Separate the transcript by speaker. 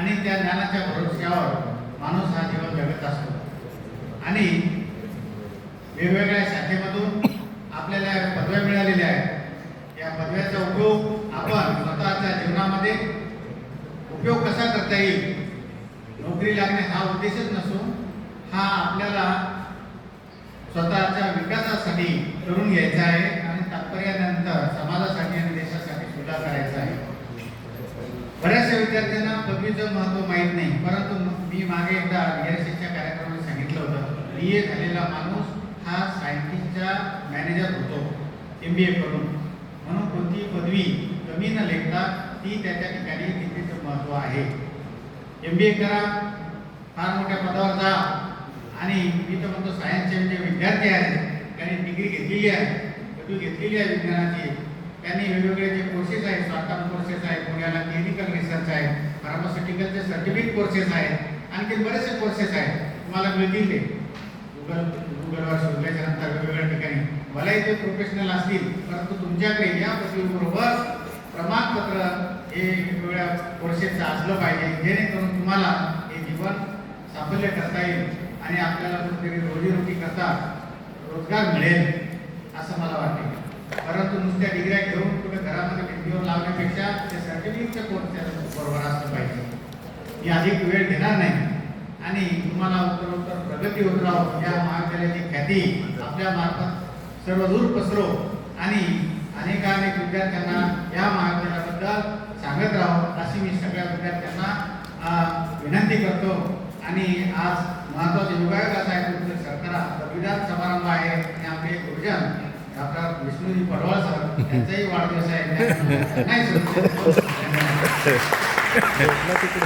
Speaker 1: आणि त्या ज्ञानाच्या भरोश्यावर माणूस हा जीवन जगत असतो. आणि वेगवेगळ्या शाखेमधून आपल्याला पदव्या मिळालेल्या आहेत. या पदव्याचा उपयोग आपण स्वतःच्या जीवनामध्ये उपयोग कसा करता येईल? नोकरी लागणे हा उद्देशच नसून हा आपल्याला स्वतःच्या विकासासाठी करून घ्यायचा आहे आणि तात्पर्यानंतर समाजासाठी विद्यार्थ्यांना पदवीचं महत्त्व माहीत नाही. परंतु मी मागे एकदा विद्यार्थीच्या कार्यक्रमात सांगितलं होतं. बी ए झालेला माणूस हा सायंटिस्टचा मॅनेजर होतो. एम बी ए करून. म्हणून कोणती पदवी कमी न लेखता ती त्याच्या ठिकाणी तिथेचं महत्त्व आहे. एम बी ए करा. फार मोठ्या पदावर जा. आणि मी तर म्हणतो सायन्सचे म्हणजे विद्यार्थी आहेत त्यांनी डिग्री घेतलेली आहे. पदवी घेतलेली आहे विज्ञानाची. त्यांनी वेगवेगळे जे कोर्सेस आहेत शॉर्ट कोर्सेस आहेत पुण्याला क्लिनिकल रिसर्च आहे फार्मास्युटिकलचे सर्टिफिकेट कोर्सेस आहेत आणखी बरेचसे कोर्सेस आहेत. तुम्हाला मिळतील ते. गुगल गुगलवर शोधल्याच्या नंतर वेगवेगळ्या ठिकाणी. भलाही ते प्रोफेशनल असतील परंतु तुमच्याकडे या पदवीबरोबर प्रमाणपत्र हे वेगवेगळ्या कोर्सेसचं असलं पाहिजे जेणेकरून तुम्हाला हे जीवन साफल्य करता येईल आणि आपल्याला कुठेतरी रोजीरोटी करता रोजगार मिळेल. करून लावण्यापेक्षा ते सर्टिफिकेटचं कोर्स बरोबर असलं पाहिजे. मी अधिक वेळ घेणार नाही. आणि तुम्हाला उत्तरोत्तर प्रगती होत राहो या महाविद्यालयाची ख्याती आपल्या मार्फत सर्व दूर पसरो. आणि अनेकानेक विद्यार्थ्यांना या महाविद्यालयाबद्दल सांगत राहो अशी मी सगळ्या विद्यार्थ्यांना विनंती करतो. आणि आज महत्त्वाचा योगायोग असा आहे डॉक्टर विष्णूजी पडवळ सर यांचाही वाढदिवस आहे.